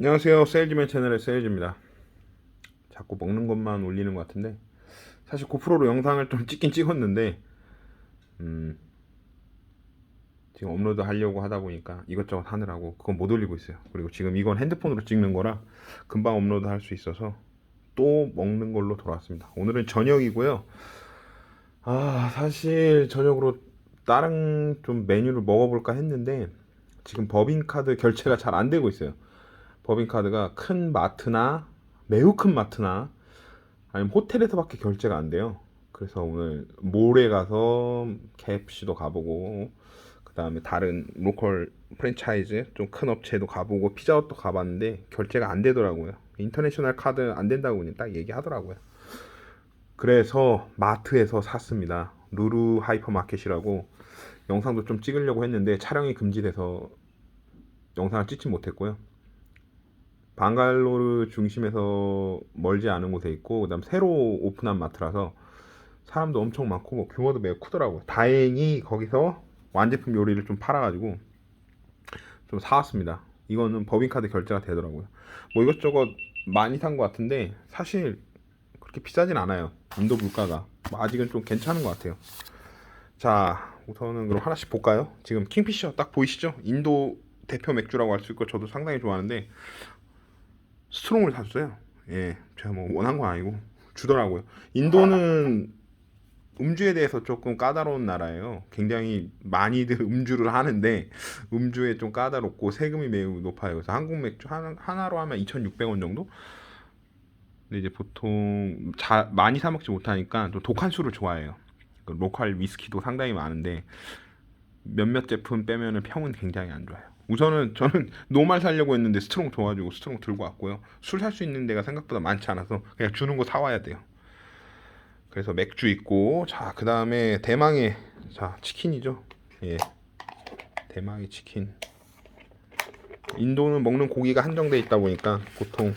안녕하세요. 세일즈맨 채널의 세일즈입니다. 자꾸 먹는 것만 올리는 것 같은데 사실 고프로로 영상을 좀 찍긴 찍었는데 음, 지금 업로드 하려고 하다 보니까 이것저것 하느라고 그건 못 올리고 있어요. 그리고 지금 이건 핸드폰으로 찍는 거라 금방 업로드 할 수 있어서 또 먹는 걸로 돌아왔습니다. 오늘은 저녁이고요. 아 사실 저녁으로 다른 좀 메뉴를 먹어볼까 했는데 지금 법인카드 결제가 잘 안 되고 있어요. 법인카드가 큰 마트나 매우 큰 마트나 아니면 호텔에서밖에 결제가 안 돼요. 그래서 오늘 몰에 가서 KFC도 가보고 그 다음에 다른 로컬 프랜차이즈 좀 큰 업체도 가보고 피자헛도 가봤는데 결제가 안 되더라고요. 인터내셔널 카드 안 된다고 그냥 딱 얘기하더라고요. 그래서 마트에서 샀습니다. 루루 하이퍼마켓이라고 영상도 좀 찍으려고 했는데 촬영이 금지돼서 영상을 찍지 못했고요. 방갈로르 중심에서 멀지 않은 곳에 있고 그다음 새로 오픈한 마트라서 사람도 엄청 많고 뭐 규모도 매우 크더라고요. 다행히 거기서 완제품 요리를 좀 팔아가지고 좀 사왔습니다. 이거는 법인카드 결제가 되더라고요. 뭐 이것저것 많이 산 것 같은데 사실 그렇게 비싸진 않아요. 인도 물가가 뭐 아직은 좀 괜찮은 것 같아요. 자 우선은 그럼 하나씩 볼까요? 지금 킹피셔 딱 보이시죠? 인도 대표 맥주라고 할 수 있고 저도 상당히 좋아하는데 스트롱을 샀어요. 예, 제가 뭐 원한 건 아니고 주더라고요. 인도는 음주에 대해서 조금 까다로운 나라예요. 굉장히 많이들 음주를 하는데 음주에 좀 까다롭고 세금이 매우 높아요. 그래서 한국 맥주 하나, 하나로 하면 2,600원 정도? 근데 이제 보통 자, 많이 사 먹지 못하니까 또 독한 술을 좋아해요. 그 로컬 위스키도 상당히 많은데 몇몇 제품 빼면은 평은 굉장히 안 좋아요. 우선은 저는 노말 살려고 했는데 스트롱 줘가지고 스트롱 들고 왔고요. 술 살 수 있는 데가 생각보다 많지 않아서 그냥 주는 거 사와야 돼요. 그래서 맥주 있고 자 그 다음에 대망의 자 치킨이죠. 예, 대망의 치킨. 인도는 먹는 고기가 한정돼 있다 보니까 보통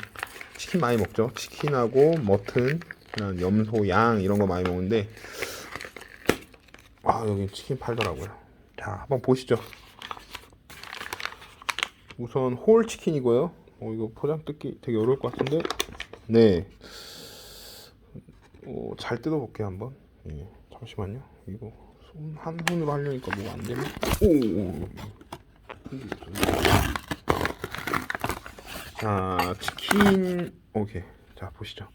치킨 많이 먹죠. 치킨하고 머튼, 그냥 염소, 양 이런 거 많이 먹는데 아 여기 치킨 팔더라고요. 자 한번 보시죠. 우선 홀 치킨이고요. 어 이거 포장 뜯기 되게 어려울 것 같은데. 네. 어, 잘 뜯어볼게요 한번. 예. 잠시만요. 이거 손 한 손으로 하려니까 뭐가 안 되네. 오. 오. 자 치킨 오케이. 자 보시죠.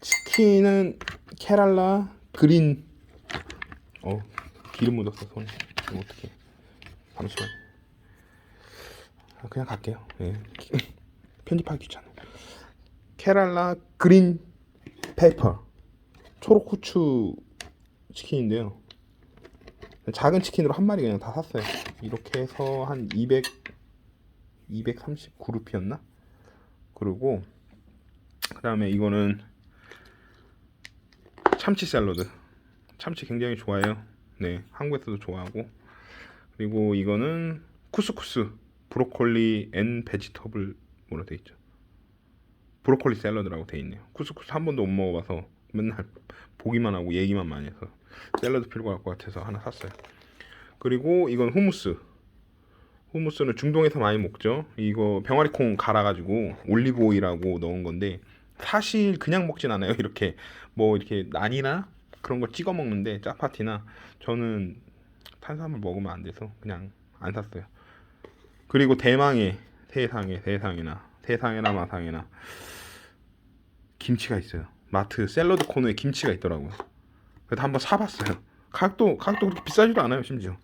치킨은 케랄라 그린. 어 기름 묻었어 손. 어떻게? 잠시만. 아, 그냥 갈게요. 예. 편집하기 귀찮아. 케랄라 그린 페이퍼 초록 후추 치킨인데요. 작은 치킨으로 한 마리 그냥 다 샀어요. 이렇게 해서 한 200, 230 그루피였나? 그리고 그 다음에 이거는 참치 샐러드. 참치 굉장히 좋아해요. 네, 한국에서도 좋아하고. 그리고 이거는 쿠스쿠스 브로콜리 앤 베지터블 뭐로 돼 있죠? 브로콜리 샐러드라고 돼 있네요. 쿠스쿠스 한 번도 못 먹어봐서 맨날 보기만 하고 얘기만 많이 해서 샐러드 필요할 것 같아서 하나 샀어요. 그리고 이건 후무스. 후무스는 중동에서 많이 먹죠. 이거 병아리콩 갈아가지고 올리브 오일하고 넣은 건데 사실 그냥 먹진 않아요. 이렇게 뭐 이렇게 난이나 그런 거 찍어 먹는데 짜파티나 저는 탄수화물 먹으면 안 돼서 그냥 안 샀어요. 그리고 대망의 세상에 세상에나 세상에나 마상에나 김치가 있어요. 마트 샐러드 코너에 김치가 있더라고요. 그래서 한번 사봤어요. 가격도 가격도 그렇게 비싸지도 않아요 심지어.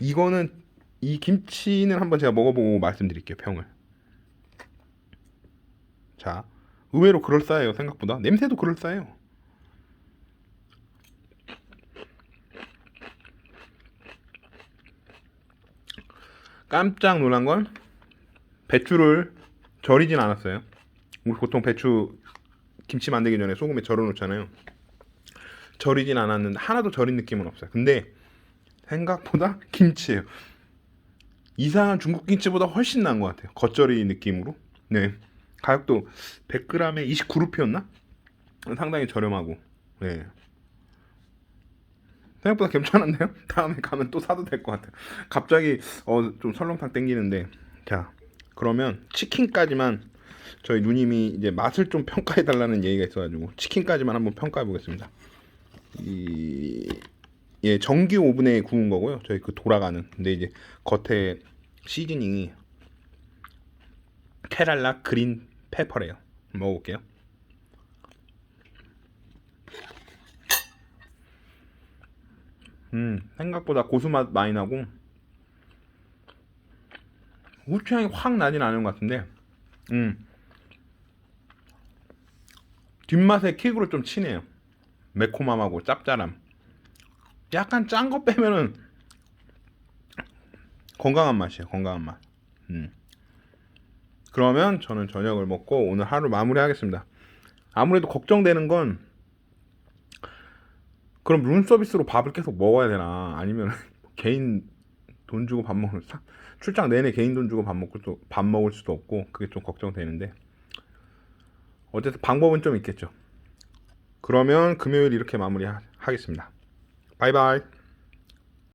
이거는 이 김치는 한번 제가 먹어보고 말씀드릴게요 평을. 자 의외로 그럴싸해요 생각보다 냄새도 그럴싸해요. 깜짝 놀란 건 배추를 절이진 않았어요. 우리 보통 배추 김치 만들기 전에 소금에 절여 놓잖아요. 절이진 않았는데 하나도 절인 느낌은 없어요. 근데 생각보다 김치예요. 이상한 중국 김치보다 훨씬 나은 것 같아요. 겉절이 느낌으로. 네. 가격도 100g에 29루피였나? 상당히 저렴하고. 네. 생각보다 괜찮은데요? 다음에 가면 또 사도 될 것 같아요. 갑자기 어, 좀 설렁탕 땡기는데 자 그러면 치킨까지만 저희 누님이 이제 맛을 좀 평가해 달라는 얘기가 있어가지고 치킨까지만 한번 평가해 보겠습니다. 이 예, 전기 오븐에 구운 거고요. 저희 그 돌아가는. 근데 이제 겉에 시즈닝이 케랄라 그린 페퍼래요. 먹어볼게요. 음, 생각보다 고수맛 많이 나고 후추향이 확 나진 않은 것 같은데, 음, 뒷맛에 킥으로 좀 치네요. 매콤함하고 짭짤함. 약간 짠 거 빼면은 건강한 맛이에요. 건강한 맛. 음. 그러면 저는 저녁을 먹고 오늘 하루 마무리하겠습니다. 아무래도 걱정되는 건 그럼 룸 서비스로 밥을 계속 먹어야 되나 아니면 개인 돈 주고 밥 먹을 사- 출장 내내 개인 돈 주고 밥 먹고 또 밥 먹을 수도 없고 그게 좀 걱정되는데 어쨌든 방법은 좀 있겠죠. 그러면 금요일 이렇게 마무리하겠습니다. 바이바이.